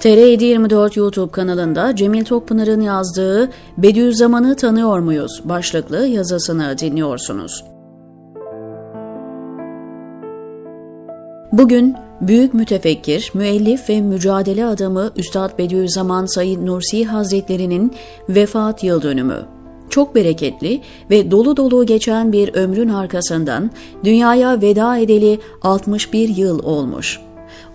TR724 YouTube kanalında Cemil Tokpınar'ın yazdığı Bediüzzaman'ı tanıyor muyuz başlıklı yazısını dinliyorsunuz. Bugün büyük mütefekkir, müellif ve mücadele adamı Üstad Bediüzzaman Said Nursi Hazretleri'nin vefat yıl dönümü. Çok bereketli ve dolu dolu geçen bir ömrün arkasından dünyaya veda edeli 61 yıl olmuş.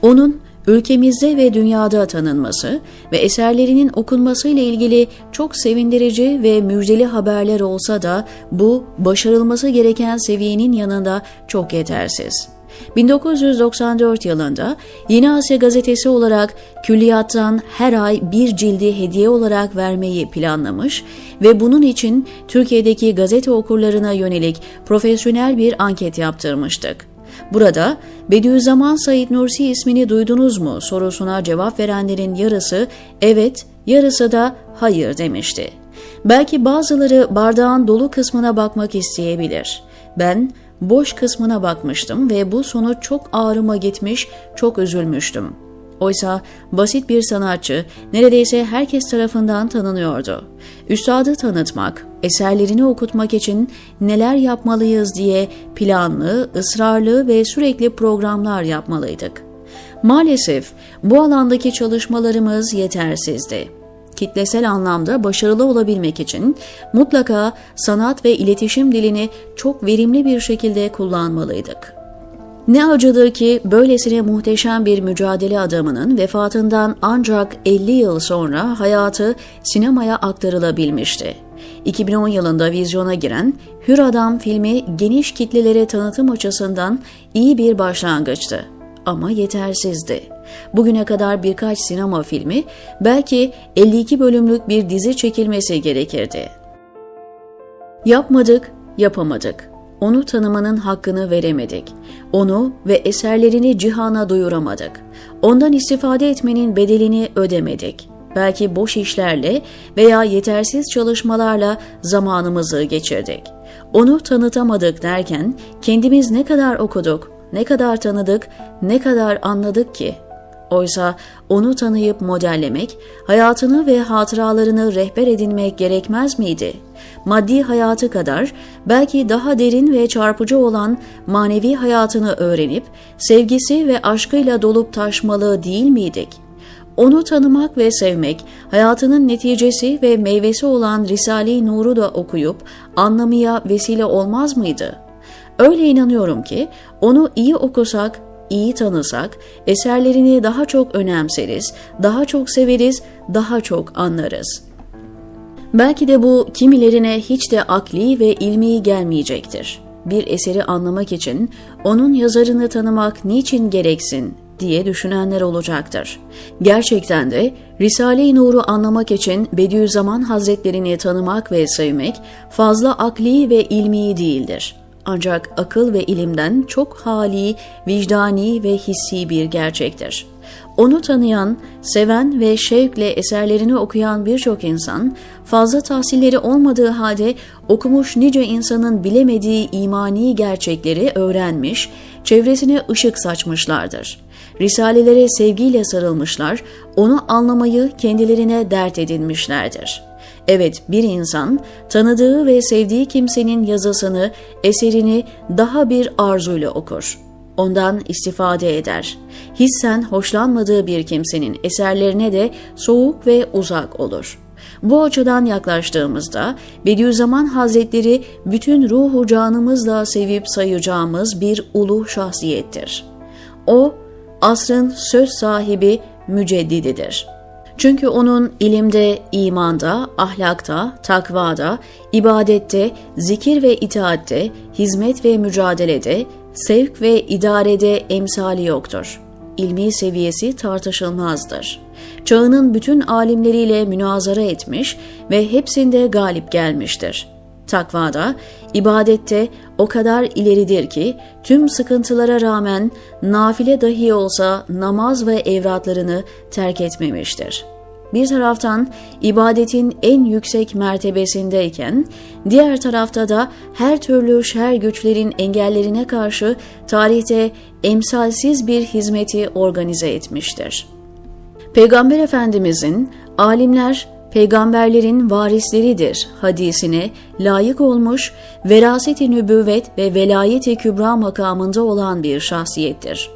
Onun ülkemizde ve dünyada tanınması ve eserlerinin okunması ile ilgili çok sevindirici ve müjdeli haberler olsa da bu başarılması gereken seviyenin yanında çok yetersiz. 1994 yılında Yeni Asya Gazetesi olarak külliyattan her ay bir cildi hediye olarak vermeyi planlamış ve bunun için Türkiye'deki gazete okurlarına yönelik profesyonel bir anket yaptırmıştık. Burada Bediüzzaman Said Nursi ismini duydunuz mu sorusuna cevap verenlerin yarısı evet, yarısı da hayır demişti. Belki bazıları bardağın dolu kısmına bakmak isteyebilir. Ben boş kısmına bakmıştım ve bu sonuç çok ağrıma gitmiş, çok üzülmüştüm. Oysa basit bir sanatçı neredeyse herkes tarafından tanınıyordu. Üstadı tanıtmak, eserlerini okutmak için neler yapmalıyız diye planlı, ısrarlı ve sürekli programlar yapmalıydık. Maalesef bu alandaki çalışmalarımız yetersizdi kitlesel anlamda başarılı olabilmek için mutlaka sanat ve iletişim dilini çok verimli bir şekilde kullanmalıydık. Ne acıdır ki böylesine muhteşem bir mücadele adamının vefatından ancak 50 yıl sonra hayatı sinemaya aktarılabilmişti. 2010 yılında vizyona giren Hür Adam filmi geniş kitlelere tanıtım açısından iyi bir başlangıçtı ama yetersizdi. Bugüne kadar birkaç sinema filmi, belki 52 bölümlük bir dizi çekilmesi gerekirdi. Yapmadık, yapamadık. Onu tanımanın hakkını veremedik. Onu ve eserlerini cihana duyuramadık. Ondan istifade etmenin bedelini ödemedik. Belki boş işlerle veya yetersiz çalışmalarla zamanımızı geçirdik. Onu tanıtamadık derken kendimiz ne kadar okuduk, ne kadar tanıdık, ne kadar anladık ki? Oysa onu tanıyıp modellemek, hayatını ve hatıralarını rehber edinmek gerekmez miydi? Maddi hayatı kadar belki daha derin ve çarpıcı olan manevi hayatını öğrenip sevgisi ve aşkıyla dolup taşmalı değil miydik? Onu tanımak ve sevmek, hayatının neticesi ve meyvesi olan Risale-i Nur'u da okuyup anlamaya vesile olmaz mıydı?'' Öyle inanıyorum ki onu iyi okusak, iyi tanısak, eserlerini daha çok önemseriz, daha çok severiz, daha çok anlarız. Belki de bu kimilerine hiç de akli ve ilmi gelmeyecektir. Bir eseri anlamak için onun yazarını tanımak niçin gereksin diye düşünenler olacaktır. Gerçekten de Risale-i Nur'u anlamak için Bediüzzaman Hazretlerini tanımak ve sevmek fazla akli ve ilmi değildir.'' Ancak akıl ve ilimden çok hali, vicdani ve hissi bir gerçektir. Onu tanıyan, seven ve şevkle eserlerini okuyan birçok insan, fazla tahsilleri olmadığı halde okumuş nice insanın bilemediği imani gerçekleri öğrenmiş, çevresine ışık saçmışlardır. Risalelere sevgiyle sarılmışlar, onu anlamayı kendilerine dert edinmişlerdir.'' Evet bir insan tanıdığı ve sevdiği kimsenin yazısını, eserini daha bir arzuyla okur. Ondan istifade eder. Hissen hoşlanmadığı bir kimsenin eserlerine de soğuk ve uzak olur.'' Bu açıdan yaklaştığımızda Bediüzzaman Hazretleri bütün ruhu canımızla sevip sayacağımız bir ulu şahsiyettir. O, asrın söz sahibi müceddididir.'' Çünkü onun ilimde, imanda, ahlakta, takvada, ibadette, zikir ve itaatte, hizmet ve mücadelede, sevk ve idarede emsali yoktur. İlmi seviyesi tartışılmazdır. Çağının bütün alimleriyle münazara etmiş ve hepsinde galip gelmiştir.'' Takvada, ibadette o kadar ileridir ki tüm sıkıntılara rağmen nafile dahi olsa namaz ve evratlarını terk etmemiştir. Bir taraftan ibadetin en yüksek mertebesindeyken, diğer tarafta da her türlü şer güçlerin engellerine karşı tarihte emsalsiz bir hizmeti organize etmiştir.'' Peygamber Efendimizin alimler peygamberlerin varisleridir hadisine layık olmuş, veraseti nübüvvet ve velayeti kübra makamında olan bir şahsiyettir.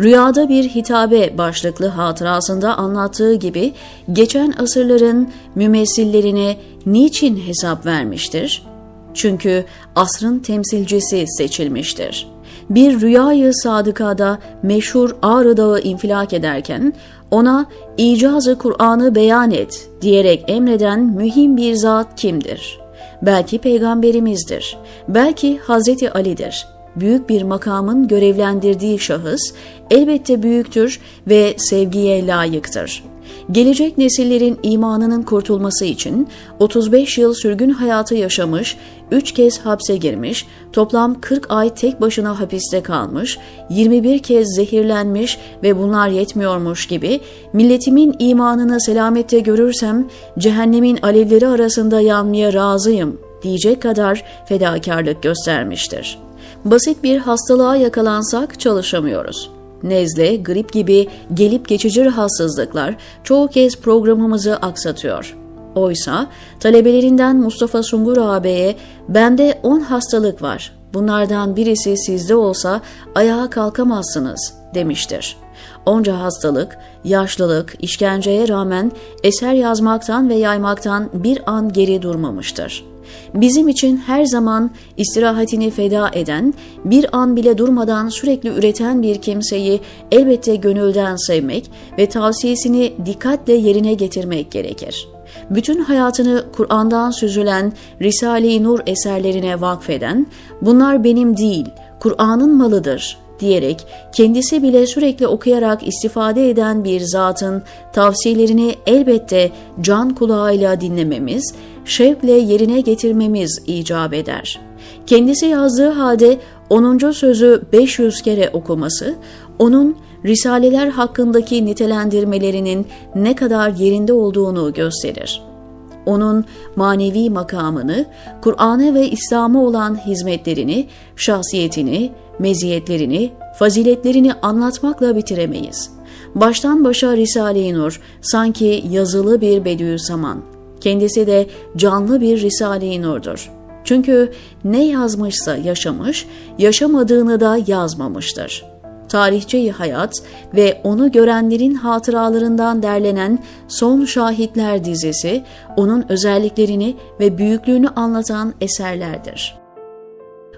Rüyada bir hitabe başlıklı hatırasında anlattığı gibi geçen asırların mümessillerine niçin hesap vermiştir? Çünkü asrın temsilcisi seçilmiştir. Bir rüyayı sadıkada meşhur Ağrı Dağı infilak ederken ona icazı Kur'an'ı beyan et diyerek emreden mühim bir zat kimdir? Belki peygamberimizdir. Belki Hazreti Ali'dir. Büyük bir makamın görevlendirdiği şahıs elbette büyüktür ve sevgiye layıktır. Gelecek nesillerin imanının kurtulması için 35 yıl sürgün hayatı yaşamış, 3 kez hapse girmiş, toplam 40 ay tek başına hapiste kalmış, 21 kez zehirlenmiş ve bunlar yetmiyormuş gibi milletimin imanını selamette görürsem cehennemin alevleri arasında yanmaya razıyım diyecek kadar fedakarlık göstermiştir. Basit bir hastalığa yakalansak çalışamıyoruz nezle, grip gibi gelip geçici rahatsızlıklar çoğu kez programımızı aksatıyor. Oysa talebelerinden Mustafa Sungur ağabeye bende 10 hastalık var. Bunlardan birisi sizde olsa ayağa kalkamazsınız demiştir. Onca hastalık, yaşlılık, işkenceye rağmen eser yazmaktan ve yaymaktan bir an geri durmamıştır.'' Bizim için her zaman istirahatini feda eden, bir an bile durmadan sürekli üreten bir kimseyi elbette gönülden sevmek ve tavsiyesini dikkatle yerine getirmek gerekir. Bütün hayatını Kur'an'dan süzülen Risale-i Nur eserlerine vakfeden, bunlar benim değil, Kur'an'ın malıdır diyerek kendisi bile sürekli okuyarak istifade eden bir zatın tavsiyelerini elbette can kulağıyla dinlememiz, şevkle yerine getirmemiz icap eder. Kendisi yazdığı halde 10. sözü 500 kere okuması, onun risaleler hakkındaki nitelendirmelerinin ne kadar yerinde olduğunu gösterir. Onun manevi makamını, Kur'an'a ve İslam'a olan hizmetlerini, şahsiyetini, meziyetlerini, faziletlerini anlatmakla bitiremeyiz. Baştan başa Risale-i Nur sanki yazılı bir Bediüzzaman. Kendisi de canlı bir Risale-i Nur'dur. Çünkü ne yazmışsa yaşamış, yaşamadığını da yazmamıştır. Tarihçeyi hayat ve onu görenlerin hatıralarından derlenen Son Şahitler dizisi, onun özelliklerini ve büyüklüğünü anlatan eserlerdir.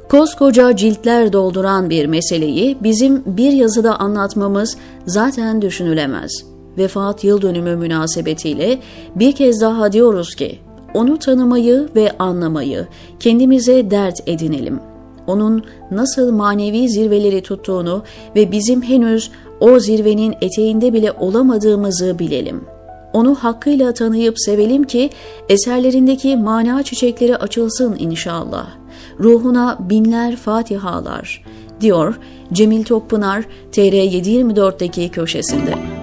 Koskoca ciltler dolduran bir meseleyi bizim bir yazıda anlatmamız zaten düşünülemez. Vefat yıl dönümü münasebetiyle bir kez daha diyoruz ki, onu tanımayı ve anlamayı kendimize dert edinelim. Onun nasıl manevi zirveleri tuttuğunu ve bizim henüz o zirvenin eteğinde bile olamadığımızı bilelim. Onu hakkıyla tanıyıp sevelim ki eserlerindeki mana çiçekleri açılsın inşallah. Ruhuna binler fatihalar, diyor Cemil Tokpınar TR724'deki köşesinde.